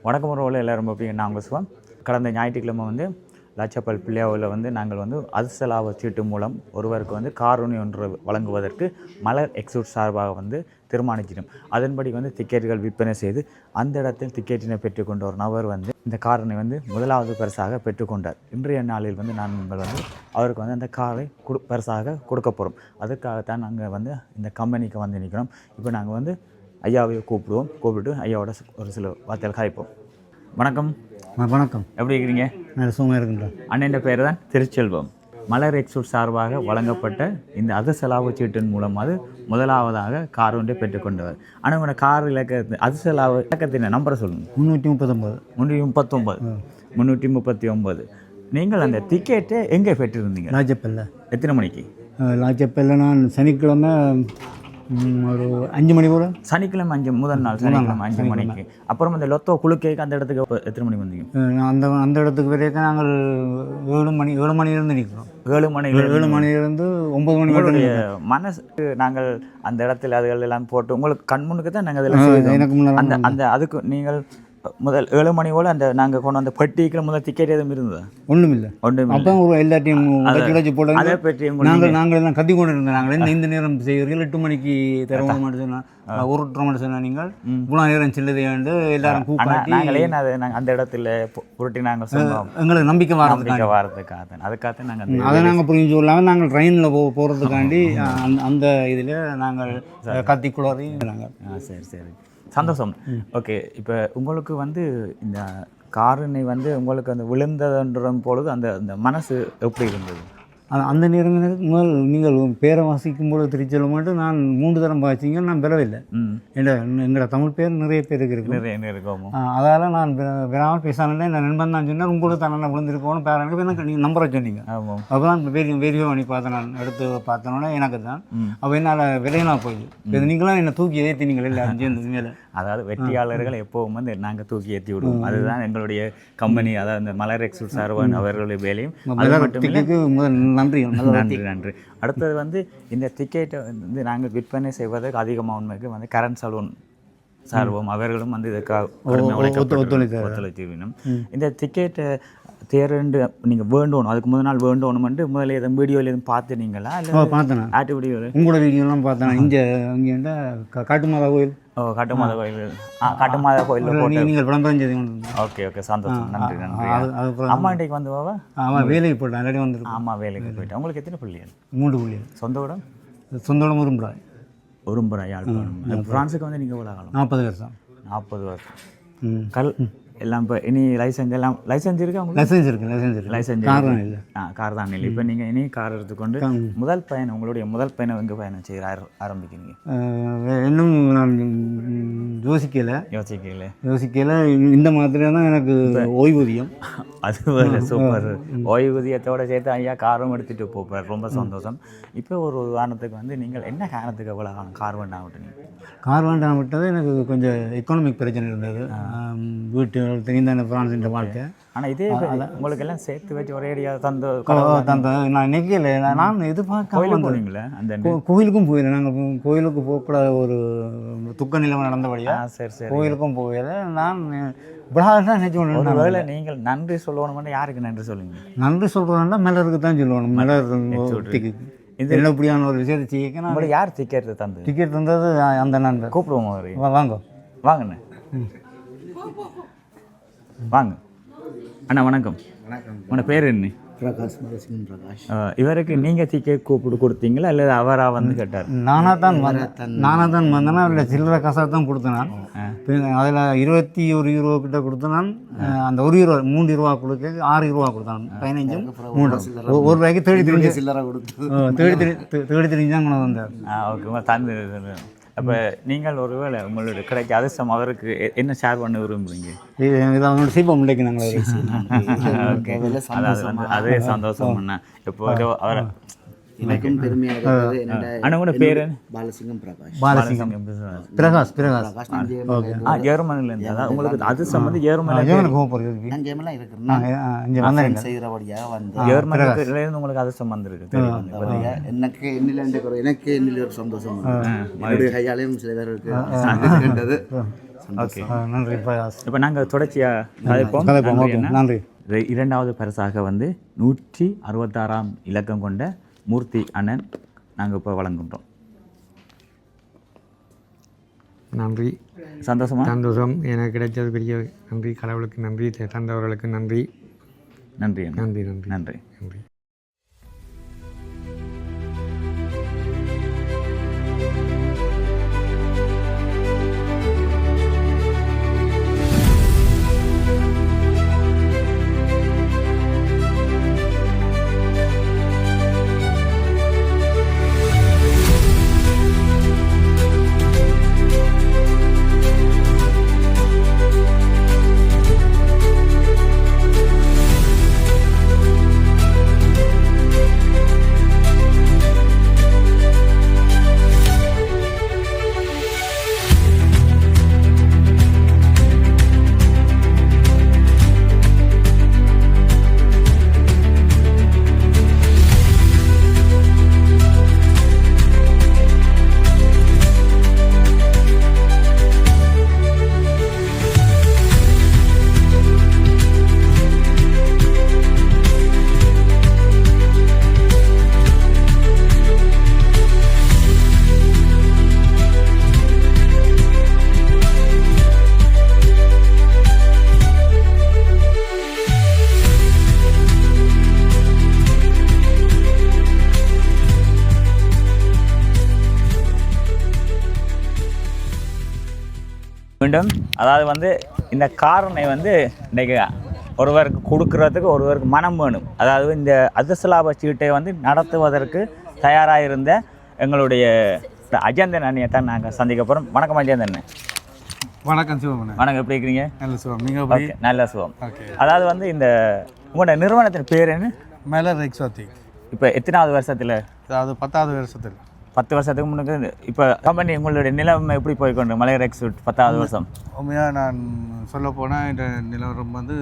வணக்கம் உறவுல எல்லாரும் பார்ப்பீங்க நான் உங்கள் சிவம் கடந்த ஞாயிற்றுக்கிழமை வந்து லட்சப்பல் பிள்ளையாவில் வந்து நாங்கள் வந்து அதிர்ஷ்டலாப சீட்டு மூலம் ஒருவருக்கு வந்து காரணி ஒன்று வழங்குவதற்கு மலர் எக்ஸூட் சார்பாக வந்து தீர்மானிச்சிடும் அதன்படி வந்து டிக்கெட்டுகள் விற்பனை செய்து அந்த இடத்தில் டிக்கெட்டினை பெற்றுக்கொண்ட ஒரு நபர் வந்து இந்த காரனை வந்து முதலாவது பரிசாக பெற்றுக்கொண்டார் இன்றைய நாளில் வந்து நாங்கள் வந்து அவருக்கு வந்து அந்த காரை கொடு பரிசாக கொடுக்க போகிறோம் அதுக்காகத்தான் நாங்கள் வந்து இந்த கம்பெனிக்கு வந்து நிற்கிறோம் இப்போ நாங்கள் வந்து ஐயாவை கூப்பிடுவோம். கூப்பிட்டு ஐயாவோட ஒரு சில வார்த்தைகள் காய்ப்போம். வணக்கம். வணக்கம். எப்படி இருக்கிறீங்க? நல்ல சும்மா இருக்குங்களா அண்ணன் பேர் தான் திருச்செல்வம். மலர் எக்ஸூட் சார்பாக வழங்கப்பட்ட இந்த அது செலாவு சீட்டின் மூலமாக முதலாவதாக கார் ஒன்றை பெற்றுக்கொண்டவர் ஆனால் உங்களோட கார் இலக்க அது செலாவு இலக்கத்தின் நம்பரை சொல்லுங்கள் முந்நூற்றி முப்பத்தொம்பது. முந்நூற்றி முப்பத்தொம்பது. முந்நூற்றி முப்பத்தி ஒம்பது நீங்கள் அந்த டிக்கெட்டை எங்கே பெற்றிருந்தீங்க? லாஜப்பல்ல எத்தனை மணிக்கு? லாஜப்பல்ல நான் சனிக்கிழமை ஒரு அஞ்சு மணி போல்? சனிக்கிழமை அஞ்சு முதல் நாள் சனிக்கிழமை அஞ்சு மணிக்கு. அப்புறம் அந்த லொத்தோ குழுக்கேக்கு அந்த இடத்துக்கு எத்தனை மணிக்கு வந்தீங்க? அந்த அந்த இடத்துக்கு வரைக்கும் நாங்கள் ஏழு மணி ஏழு மணிலேருந்து நிற்கிறோம். ஏழு மணி ஏழு மணிலேருந்து ஒம்பது மணி உங்களுடைய மனசுக்கு நாங்கள் அந்த இடத்துல அதுகள் எல்லாம் போட்டு உங்களுக்கு கண் முன்னுக்கு தான் நாங்கள் எனக்கு முன்னால் அந்த அந்த அதுக்கு நீங்கள் முதல் ஏழு மணி போல் அந்த நாங்கள் கொண்டு வந்த பெட்டிக்கு முதல் டிக்கெட் எதுவும் இருந்ததா? ஒன்றும் இல்லை ஒன்றும் அப்போ ஒரு எல்லாத்தையும் உடச்சி உடச்சி போட்டு அதை பற்றி நாங்கள் நாங்கள் எல்லாம் கத்தி கொண்டு இருந்தோம். நாங்கள் இந்த நேரம் செய்வீர்கள் எட்டு மணிக்கு தரவ மாட்டேன் சொன்னால். ஒரு மாட்டேன் சொன்னால் நீங்கள் இவ்வளோ நேரம் செல்லுதையாண்டு எல்லாரும் ஆனால் கூப்பாட்டி நாங்களே அதை நாங்கள் அந்த இடத்துல புரட்டி நாங்கள் எங்களுக்கு நம்பிக்கை வராது நம்பிக்கை வாரத்துக்காக தான் அதுக்காக நாங்கள் அதை நாங்கள் புரிஞ்சு சொல்லாமல் நாங்கள் ட்ரெயினில் போ போகிறதுக்காண்டி அந்த இதில் நாங்கள் கத்தி குளறி நாங்கள் சரி சரி. சந்தோஷம். ஓகே இப்போ உங்களுக்கு வந்து இந்த காரணி வந்து உங்களுக்கு அந்த விழுந்ததுன்ற பொழுது அந்த அந்த மனசு எப்படி இருந்தது? அந்த- முதல் நீங்கள் பேரை வாசிக்கும் போது திருச்செல்ல மட்டும் நான் மூன்று தரம் வாசிங்க நான் பெறவில்லை எங்களோட தமிழ் பேர் நிறைய பேருக்கு இருக்கு. நிறைய இருக்கோமோ அதால் நான் பெறாமல் பேசாமல் என் நண்பன் தான் சொன்னேன் உங்களுக்கு தான் நல்லா விழுந்திருக்கணும் பேரனுக்கு எனக்கு நீங்கள் நம்பரை சொன்னீங்க. அப்போ தான் வெரி வெரிஃபை பண்ணி பார்த்தேன் நான் எடுத்து பார்த்தோன்னே எனக்கு தான். அப்போ என்னால் விலையினா இது நீங்களாம் என்னை தூக்கி ஏற்றினீங்களே எல்லாரும் சேர்ந்து மேலே. அதாவது வெற்றியாளர்கள் எப்பவும் வந்து நாங்கள் தூக்கி ஏற்றி விடுவோம். அதுதான் எங்களுடைய கம்பெனி அதாவது இந்த மலர் எக்ஸூட் சார்வன் அவர்களுடைய வேலையும். அது மட்டும் நன்றி நன்றி நன்றி. அடுத்தது வந்து இந்த டிக்கெட்டை வந்து நாங்கள் விற்பனை செய்வதற்கு அதிகமாக உண்மைக்கு வந்து கரண் சலூன் சார்பம் அவர்களும் வந்து இதுக்காக வேணும் இந்த டிக்கெட்டை தேர்ந்து நீங்கள் வேண்டணும். அதுக்கு முதல் நாள் வேண்டணுமெண்டு முதல்ல எதுவும் வீடியோவில் எதுவும் பார்த்துனீங்களா இல்லை பார்த்தேன். ஆட்டு வீடியோவில் உங்களோட வீடியோலாம் பார்த்தேன்? இங்கே இங்கே காட்டுமாதா கோயில். ஓ காட்டுமாதா கோயில். ஆ காட்டுமாதா நீ- நீங்கள் விளம்பரம் செய்து. Okay okay. சந்தோஷம். நன்றி நன்றி. அது அதுக்கப்புறம் அம்மா இன்றைக்கு வந்து வாவா ஆமாம் வேலைக்கு போட்டேன் ஆல்ரெடி வந்துருக்கோம் ஆமா வேலைக்கு போயிட்டு உங்களுக்கு எத்தனை பிள்ளைகள் மூன்று புள்ளி. சொந்த இடம் சொந்தோட விரும்புகிறாய் ஒரும்புறா யாழ்ப்பாணம். ஃப்ரான்ஸுக்கு வந்து நீங்கள் எவ்வளோ காலம்? நாற்பது வருஷம். நாற்பது வருஷம். ம். கல் எல்லாம் இப்போ இனி லைசன்ஸ் எல்லாம் லைசன்ஸ் இருக்கா உங்களுக்கு? லைசன்ஸ் இருக்கு லைசன்ஸ் இருக்கு. லைசன்ஸ் காரணம் இல்லை ஆ கார் தான் இல்லை. இப்போ நீங்கள் இனி கார் எடுத்துக்கொண்டு முதல் பயணம் உங்களுடைய முதல் பயணம் எங்கே பயணம் செய்ய ஆர- ஆரம்பிக்கிறீங்க? இன்னும் நான் யோசிக்கலை. யோசிக்கல. யோசிக்கலை. இந்த மாதிரி தான் எனக்கு ஓய்வூதியம். அது வேறு சூப்பர் ஓய்வூதியத்தோட சேர்த்து ஐயா காரும் எடுத்துகிட்டு போப்பார். ரொம்ப சந்தோஷம். இப்போ ஒரு உதாரணத்துக்கு வந்து நீங்கள் என்ன காரணத்துக்கு காலம் கார் வேண்டாம் விட்டீங்க? கார் வேண்டாம் விட்டது எனக்கு கொஞ்சம் எக்கனாமிக் பிரச்சனை இருந்தது. ஆம், வீட்டு தெரிந்தான பிரான்ஸ் வாழ்க்கை. ஆனால் இதே உங்களுக்கு எல்லாம் சேர்த்து வச்சு ஒரே அடியாக தந்த தந்த நான் நிற்கல நான் எதிர்பார்க்காம கோயிலுக்கு போனீங்களே? அந்த கோயிலுக்கும் போயில. நாங்கள் கோயிலுக்கு போகக்கூடாத ஒரு துக்க நிலைமை நடந்தபடியா சரி சரி. கோயிலுக்கும் போகல. நான் விழாதான் நினைச்சு இருந்தேன். ஒருவேளை நீங்கள் நன்றி சொல்லணும்னா யாருக்கு நன்றி சொல்லுவீங்க? நன்றி சொல்கிறதா மலருக்கு தான் சொல்லணும் மலர் இது- என்ன இப்படியான ஒரு விஷயத்தை செய்ய உங்களுக்கு யார் டிக்கெட் தந்து டிக்கெட் தந்தது அந்த நண்பர் கூப்பிடுவோம் வாங்க. வாங்கண்ணே. வாங்க. அண்ணா வணக்கம். வணக்கம். உன பேர் என்ன? பிரகாஷ் மரசிங் பிரகாஷ். அஹ், இவருக்கு நீங்கள் டிக்கெட் கூப்பிட்டு கொடுத்தீங்களா இல்லை அவராக வந்து கேட்டார்? நானாக தான் வந்தேன் நானாக தான் வந்தேன்னா இல்லை சில்லறை காசாக தான் கொடுத்தேன்? அதில் இருபத்தி ஒரு யூரோ கிட்ட கொடுத்தேன் அந்த ஒரு யூரோ மூன்று ரூபா கொடுக்க ஆறு ரூபா கொடுத்தான் பதினஞ்சும் மூன்று. ஒரு ரூபாய்க்கு தேடி தெரிஞ்சு சில்லறை கொடுத்து தேடி தெரி தேடி தெரிஞ்சு தான் கொண்டு வந்தார். ஓகே. தந்து அப்போ நீங்கள் ஒருவேளை உங்களுடைய கிடைக்க அதிர்ஷ்டம் அவருக்கு என்ன ஷேர் பண்ண விரும்புறீங்க? இது அவனோட சீப்பம் முல்லைக்கு நாங்கள் ஓகே அதே சந்தோஷம். பண்ண. எப்போ அவரை எனக்கும் பெருமையாக இருக்கிறது என்னோட அண்ணா கூட பேர்? பாலசிங்கம் பிரகாஷ். பாலசிங்கம். பிரகாஷ். பிரகாஷ் ஜெர்மனில இருந்து. உங்களுக்கு வந்து ஜெர்மனில ஜீவனுக்கு போக போகிறது நான் இருக்கிறேன் செய்கிறபடியாக வந்து ஜெர்மனில இருந்து உங்களுக்கு வந்திருக்கு தெரியும் பாருங்க, எனக்கு என்னில் எனக்கு என்னில் ஒரு சந்தோஷம். என்னுடைய கையாலையும் சில பேருக்கு கண்டது ஓகே. நன்றி இப்போ நாங்கள் தொடர்ச்சியாக நன்றி. இரண்டாவது பரிசாக வந்து நூற்றி அறுபத்தாறாம் இலக்கம் கொண்ட மூர்த்தி அண்ணன் நாங்கள் இப்போ வழங்குகின்றோம் நன்றி. சந்தோஷமா? சந்தோஷம். எனக்கு கிடைச்சது பெரிய நன்றி. கடவுளுக்கு நன்றி. தந்தவர்களுக்கு நன்றி. நன்றி. நன்றி நன்றி. நன்றி. நன்றி. மீண்டும் அதாவது வந்து இந்த காரனை வந்து இன்றைக்கு ஒருவருக்கு கொடுக்கறதுக்கு ஒருவருக்கு மனம் வேணும். அதாவது இந்த அதிர்ஷ்டலாப சீட்டை வந்து நடத்துவதற்கு தயாராக இருந்த எங்களுடைய அஜந்தன் அண்ணியை தான் நாங்கள் சந்திக்க போகிறோம் வணக்கம் அஜந்தன் வணக்கம் சிவமணி. வணக்கம் எப்படி இருக்கிறீங்க? நல்ல சிவம். நீங்கள் ஓகே நல்ல ஓகே. அதாவது வந்து இந்த உங்களோட நிறுவனத்தின் பேர் என்ன? மலர் எக்ஸாத்திக் இப்போ எத்தனாவது வருஷத்தில்? அது பத்தாவது வருஷத்தில். பத்து வருஷத்துக்கு முன்னுக்கு இப்போ கம்பெனி உங்களுடைய நிலைமை எப்படி போய்க்கொண்டு மலையர் எக்ஸூட் பத்தாவது வருஷம்? உண்மையாக நான் சொல்ல போனால் இந்த நிலவரம் வந்து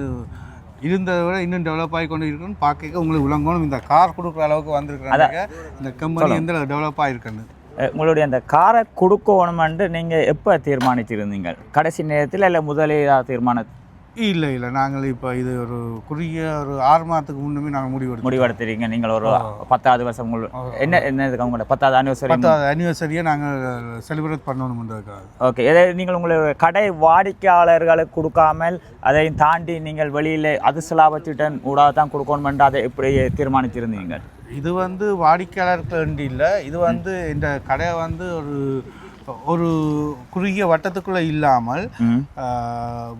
இருந்ததை விட இன்னும் டெவலப் ஆகி கொண்டு இருக்குன்னு பார்க்க உங்களுக்கு விளங்கணும். இந்த கார் கொடுக்குற அளவுக்கு வந்திருக்கிறாங்க இந்த கம்பெனி எந்த டெவலப் ஆகிருக்குன்னு உங்களுடைய அந்த காரை கொடுக்கணுமென்று நீங்கள் எப்போ தீர்மானிச்சிருந்தீங்க? கடைசி நேரத்தில் இல்லை முதலில் தீர்மான இல்லை இல்லை. நாங்கள் இப்போ இது ஒரு குறுகிய ஒரு ஆறு மாதத்துக்கு முன்னுமே நாங்கள் முடிவெடுத்தோம் முடிவெடுத்திருக்கீங்க. நீங்கள் ஒரு பத்தாவது வருஷம் உங்கள் என்ன என்ன இதுக்கு உங்களோட பத்தாவது அனிவர்சரி பத்தாவது அனிவர்சரியை நாங்கள் செலிப்ரேட் பண்ணணுன்றதுக்காக ஓகே இதை நீங்கள் உங்களுடைய கடை வாடிக்கையாளர்களுக்கு கொடுக்காமல் அதையும் தாண்டி நீங்கள் வெளியில் அது சிலாபத்திட்டன் ஊடாக தான் கொடுக்கணுமென்று அதை எப்படி தீர்மானிச்சிருந்தீங்க இது வந்து வாடிக்கையாளருக்கு வேண்டி இல்லை இது வந்து இந்த கடை வந்து ஒரு ஒரு குறுகிய வட்டத்துக்குள்ள இல்லாமல்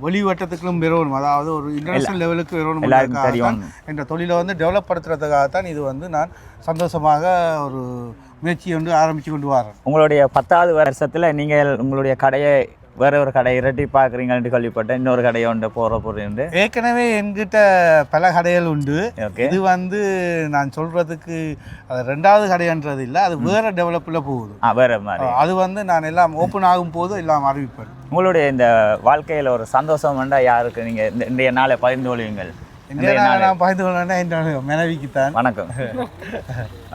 வெளி வட்டத்துக்குள்ளும் பெறணும். அதாவது ஒரு இன்டர்நேஷனல் லெவலுக்கு பெறணும். என்ற தொழிலை வந்து டெவலப் படுத்துறதுக்காகத்தான் இது வந்து நான் சந்தோஷமாக ஒரு முயற்சி வந்து ஆரம்பித்து கொண்டு வரேன். உங்களுடைய பத்தாவது வருஷத்தில் நீங்கள் உங்களுடைய கடையை வேற ஒரு கடை இரட்டி பார்க்குறீங்கன்னு கேள்விப்பட்டேன் இன்னொரு கடையை ஒன்று போகிற பொருள் ஏற்கனவே என்கிட்ட பல கடைகள் உண்டு. இது வந்து நான் சொல்றதுக்கு அது ரெண்டாவது கடைன்றது இல்லை அது வேற டெவலப்பில் போகுது. வேற மாதிரி. அது வந்து நான் எல்லாம் ஓப்பன் ஆகும் போது எல்லாம் அறிவிப்பேன். உங்களுடைய இந்த வாழ்க்கையில் ஒரு சந்தோஷம் வேண்டாம் யாருக்கு? நீங்கள் இந்த இன்றைய நாளை பகிர்ந்து கொள்வீங்கள் நான் பகிர்ந்து கொள்ளேன்னா என்னோட மனைவிக்கு தான் வணக்கம்.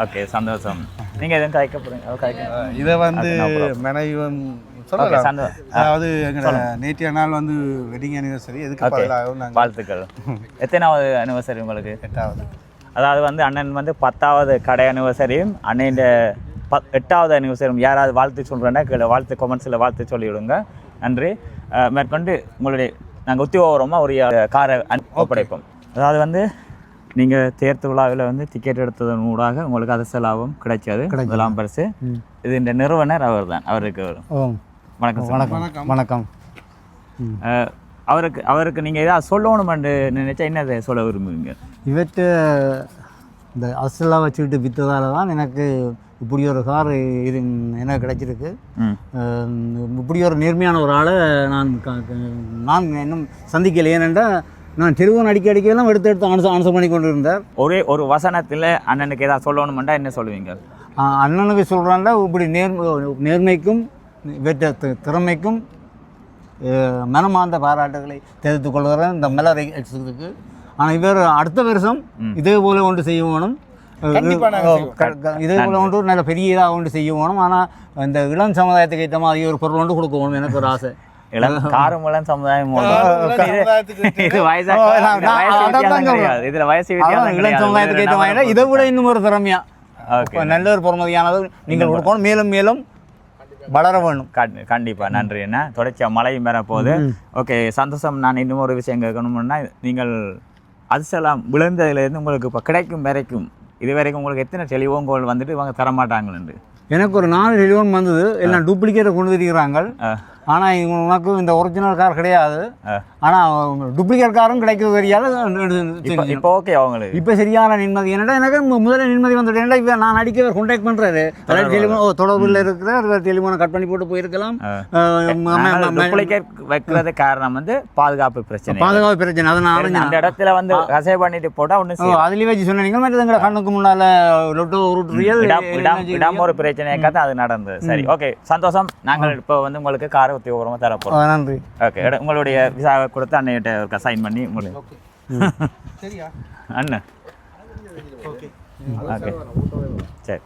ஓகே சந்தோஷம். நீங்கள் எதுவும் கதைக்க போகிறீங்க இதை வந்து. மனைவி சொல்லலாம். அதாவது எங்களோட நேற்றைய நாள் வந்து வெட்டிங் அனிவர்சரி எதுக்கு வாழ்த்துக்கள். எத்தனாவது அனிவர்சரி உங்களுக்கு? எட்டாவது. அதாவது வந்து அண்ணன் வந்து பத்தாவது கடை அனிவர்சரியும் அண்ணன் ப எட்டாவது அனிவர்சரியும் யாராவது வாழ்த்து சொல்கிறேன்னா கீழே வாழ்த்து கொமெண்ட்ஸில் வாழ்த்து சொல்லிவிடுங்க. நன்றி. மேற்கொண்டு உங்களுடைய நாங்கள் உத்தியோகபூர்வமாக ஒரு அஹ், காரை ஒப்படைப்போம். அதாவது வந்து நீங்கள் தேர்த்து விழாவில் வந்து டிக்கெட் எடுத்ததன் ஊடாக உங்களுக்கு அது லாபம் கிடைச்சது முதலாம் பரிசு. இது இந்த நிறுவனர் அவர் தான் அவருக்கு ஓ. வணக்கம் சார். வணக்கம். வணக்கம். அவருக்கு அவருக்கு நீங்கள் ஏதாவது சொல்லணுமென்று நினைச்சா என்னதை சொல்ல விரும்புவீங்க? இவற்றை இந்த அசலாக வச்சுக்கிட்டு விற்றதால தான் எனக்கு இப்படி ஒரு கார் இது எனக்கு கிடைச்சிருக்கு. இப்படி ஒரு நேர்மையான ஒரு ஆளை நான் நான் இன்னும் சந்திக்கலை. ஏனென்றால் நான் தெருவன் அடிக்க அடிக்கலாம் எடுத்து எடுத்து அனுச அனுசம் பண்ணி கொண்டு இருந்தார் ஒரே ஒரு வசனத்தில் அண்ணனுக்கு ஏதாவது சொல்லணுமெண்டா என்ன சொல்லுவீங்க? அண்ணனுக்கு சொல்கிறாண்டா இப்படி நேர் நேர்மைக்கும் இவற்றை திறமைக்கும் மனமார்ந்த பாராட்டுகளை தெரிவித்துக் கொள்கிறேன். இந்த மலர் எக்ஸுக்கு ஆனால் இவர் அடுத்த வருஷம் இதே போல ஒன்று க- இதே போல ஒன்று நல்ல பெரிய இதாக ஒன்று செய்ய வேணும் ஆனால் இந்த இளம் சமுதாயத்துக்கு ஏற்ற மாதிரி ஒரு பொருள் ஒன்று கொடுக்க வேணும் எனக்கு ஒரு ஆசை. இளம் காரும் இளம் சமுதாயம் இது- வயசா. இதுல வயசு இளம் சமுதாயத்துக்கு ஏற்ற மாதிரி இதை விட இன்னும் ஒரு திறமையா. நல்ல ஒரு பொறுமதியானது நீங்கள் கொடுக்கணும். மேலும் மேலும் வளர வேணும் கண்டி- கண்டிப்பா. நன்றி என்ன தொடர்ச்சியா மழையும் பெற போகுது ஓகே சந்தோஷம். நான் இன்னும் ஒரு விஷயம் கேட்கணும்னா நீங்கள் அதிசலாம் விழுந்ததுலேருந்து உங்களுக்கு இப்போ கிடைக்கும் வரைக்கும் இது வரைக்கும் உங்களுக்கு எத்தனை டெலிஃபோன் வந்துட்டு இவங்க தர மாட்டாங்களேண்டு எனக்கு ஒரு நாலு டெலிஃபோன் வந்தது. எல்லாம் டூப்ளிகேட்டை கொண்டு இருக்கிறாங்க ஆ. ஆனால் இவங்க உனக்கு இந்த ஒரிஜினல் கார் கிடையாது. ஆனால் டூப்ளிகேட் காரும் கிடைக்கிறது தெரியாது இப்போ ஓகே அவங்களுக்கு. இப்போ சரியான நிம்மதி. என்னடா எனக்கு முதல்ல நிம்மதி வந்துட்டு ஏன்டா இப்போ நான் அடிக்க கான்டாக்ட் பண்ணுறாரு டெலிஃபோன் ஓ தொடர்பில் இருக்கிறார். டெலிஃபோனை கட் பண்ணி போட்டு போயிருக்கலாம். டூப்ளிகேட் வைக்கிறது காரணம் வந்து பாதுகாப்பு பிரச்சனை. பாதுகாப்பு பிரச்சனை. அதை நான். அந்த இடத்துல வந்து கசை பண்ணிட்டு போட்டா ஒன்றும் ஓ அதுலேயே வச்சு சொன்னீங்க மட்டும் எங்களை கண்ணுக்கு முன்னால் லொட்டோ ரியல் இடம் ஒரு பிரச்சனைக்காக அது நடந்தது. சரி ஓகே சந்தோஷம். நாங்கள் இப்போ வந்து உங்களுக்கு கார உத்தியோகமாக தரப்போகிறோம் நன்றி. ஓகே உங்களுடைய விசாவை கொடுத்து அன்னையிட்ட சைன் பண்ணி உங்களுக்கு. சரியா? அண்ணன் ஓகே ஓகே சரி.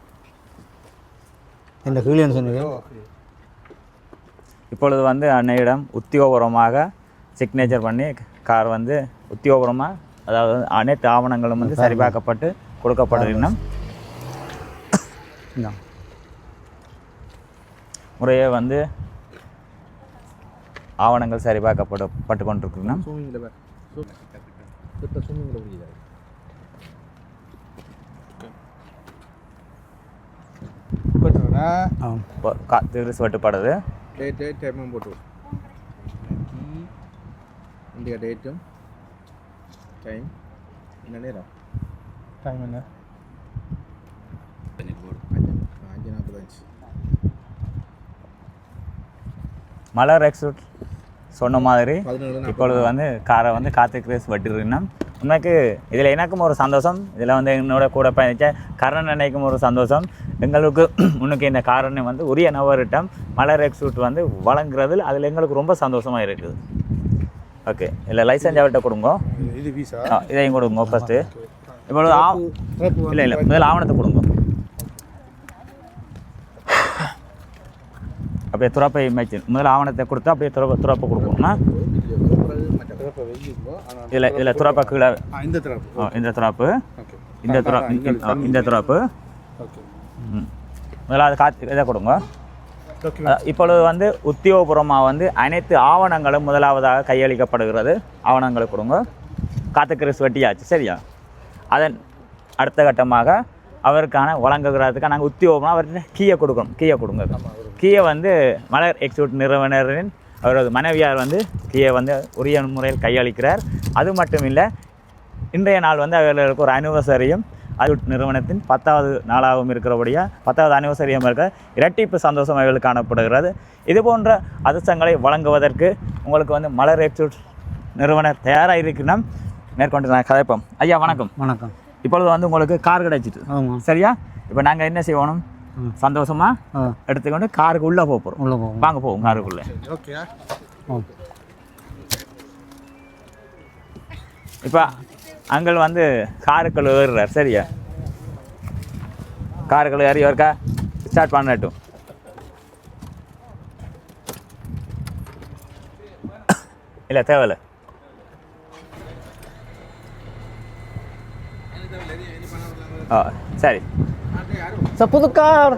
இந்த கீழே சொன்னீங்க? இப்பொழுது வந்து அன்னையிடம் உத்தியோகபூர்வமாக சிக்னேச்சர் பண்ணி கார் வந்து உத்தியோகபூர்வமாக அதாவது அனைத்து ஆவணங்களும் வந்து சரிபார்க்கப்பட்டு கொடுக்கப்படுகின்றன. முறையே வந்து ஆவணங்கள் சரிபார்க்கப்பட்டு பட்டு கொண்டிருக்கின்றன போட்டுருண்ணா ஆ இப்போ கா திருசு வெட்டுப்படுது டேட் டேட் டைமும் போட்டு இந்தியா டேட்டும் டைம் என்ன நேரம்? டைம் என்ன? மலர் எக்ஸூட் சொன்ன மாதிரி இப்பொழுது வந்து காரை வந்து கார்த்திக் கிரேஸ் வட்டிருக்கணும் உண்மைக்கு இதில் எனக்கும் ஒரு சந்தோஷம். இதில் வந்து என்னோட கூட பயணித்த கரண் அன்னைக்கும் ஒரு சந்தோஷம். எங்களுக்கு முன்னுக்கு இந்த காரணை வந்து உரிய நபரிட்டம் மலர் எக்ஸூட் வந்து வழங்குறதில் அதில் எங்களுக்கு ரொம்ப சந்தோஷமாக இருக்குது. ஓகே இல்லை லைசன்ஸ் அவர்கிட்ட கொடுங்க. இதையும் கொடுங்க ஃபஸ்ட்டு இப்பொழுது இல்லை இல்லை முதல்ல ஆவணத்தை கொடுங்க. அப்படியே துறப்பை மேய்ச்சி முதல்ல ஆவணத்தை கொடுத்தா அப்படியே துறப்ப துறப்பை கொடுக்கணும்னா இதில் இதில் துறப்பை கீழே. இந்த தரப்பு ஆ, இந்த துறப்பு. இந்த துற இந்த துறப்பு. முதலாவது காத்து இதை கொடுங்க. இப்பொழுது வந்து உத்தியோகபூர்வமாக வந்து அனைத்து ஆவணங்களும் முதலாவதாக கையளிக்கப்படுகிறது. ஆவணங்களை கொடுங்க. காத்துக்கிறிஸ் வெட்டியாச்சு சரியா? அதன் அடுத்த கட்டமாக அவருக்கான வழங்குகிறதுக்காக நாங்கள் உத்தியோகமாக அவர்கிட்ட கீயை கொடுக்கணும். கீயை கொடுங்க. கீயை வந்து மலர் எக்ஸிக்யூட் நிறுவனரின் அவரது மனைவியார் வந்து கீயை வந்து உரிய முறையில் கையளிக்கிறார். அது மட்டும் இல்லை இன்றைய நாள் வந்து அவர்களுக்கு ஒரு அனிவர்சரியும் அது நிறுவனத்தின் பத்தாவது நாளாகவும் இருக்கிறபடியாக பத்தாவது அனிவர்சரியும் இருக்க இரட்டிப்பு சந்தோஷம் அவர்கள் காணப்படுகிறது. இது போன்ற அதிர்ஷ்டங்களை வழங்குவதற்கு உங்களுக்கு வந்து மலர் எக்ஸிக்யூட் நிறுவனம் தயாராக இருக்கணும் மேற்கொண்டு நான் கதைப்போம். ஐயா வணக்கம். வணக்கம். இப்பொழுது வந்து உங்களுக்கு கார் கிடைச்சிட்டு. சரியா? இப்போ நாங்கள் என்ன செய்யணும் சந்தோஷமாக ஆ. எடுத்துக்கொண்டு காருக்கு உள்ளே போக போகிறோம் உள்ளே போவோம். வாங்க போவோம் காருக்குள்ளே. ஓகேயா ஆ. இப்போ அங்கிள் வந்து காருக்குள்ள ஏறுறார். சரியா? காருக்குள்ள ஏறி ஒருக்கா ஸ்டார்ட் பண்ணட்டும். இல்லை தேவையில்ல. சரி சார். புது கார்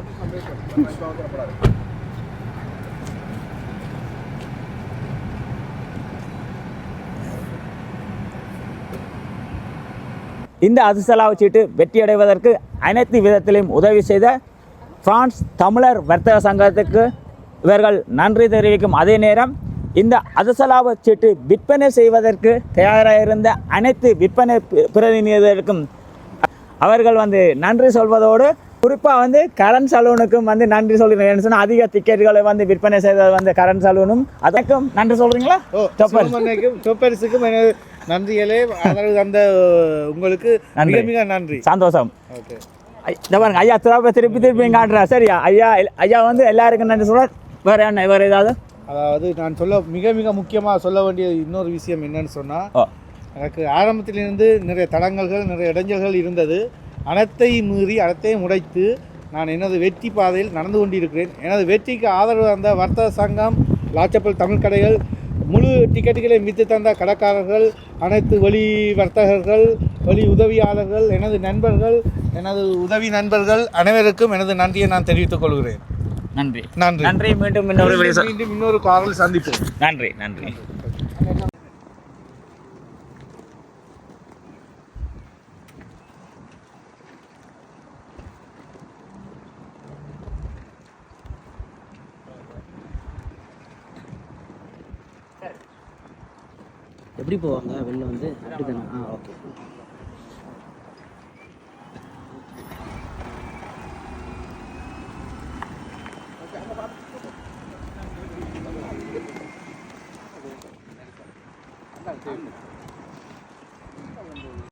இந்த அதிசலாவை சீட்டு வெற்றியடைவதற்கு அனைத்து விதத்திலும் உதவி செய்த பிரான்ஸ் தமிழர் வர்த்தக சங்கத்துக்கு இவர்கள் நன்றி தெரிவிக்கும் அதே நேரம் இந்த அதிசலாப சீட்டு விற்பனை செய்வதற்கு தயாராக இருந்த அனைத்து விற்பனை பிரதிநிதிகளுக்கும் அவர்கள் வந்து நன்றி சொல்வதோடு குறிப்பாக வந்து கரண் சலூனுக்கும் வந்து நன்றி சொல்கிறேன் சொன்னால் அதிக டிக்கெட்டுகளை வந்து விற்பனை செய்தது வந்து கரண் சலூனும். அதற்கும் நன்றி சொல்கிறீங்களா எனது நன்றிகளே. ஆதரவு தந்த உங்களுக்கு நன்றி. மிக நன்றி. சந்தோஷம். பாருங்க ஐயா திருப்பி திருப்பி திருப்பி காட்டுறா சரியா? ஐயா ஐயா வந்து எல்லாருக்கும் நன்றி சொல்ற வேற என்ன வேற ஏதாவது? அதாவது நான் சொல்ல மிக மிக முக்கியமாக சொல்ல வேண்டிய இன்னொரு விஷயம் என்னன்னு சொன்னால் எனக்கு ஆரம்பத்திலிருந்து நிறைய தடங்கல்கள் நிறைய இடைஞ்சல்கள் இருந்தது. அனைத்தையும் மீறி அனைத்தையும் உடைத்து நான் எனது வெற்றி பாதையில் நடந்து கொண்டிருக்கிறேன். எனது வெற்றிக்கு ஆதரவு தந்த வர்த்தக சங்கம் லாச்சப்பல் தமிழ் கடைகள் முழு டிக்கெட்டுகளை விற்று தந்த கடைக்காரர்கள் அனைத்து வெளி வர்த்தகர்கள் வெளி உதவியாளர்கள் எனது நண்பர்கள் எனது உதவி நண்பர்கள் அனைவருக்கும் எனது நன்றியை நான் தெரிவித்துக் கொள்கிறேன். நன்றி. நன்றி. நன்றி. மீண்டும் இன்னொரு மீண்டும் இன்னொரு காரில் சந்திப்போம். நன்றி. நன்றி. எப்படி போவாங்க வெளில வந்து? அப்படி தானே ஆ ஓகே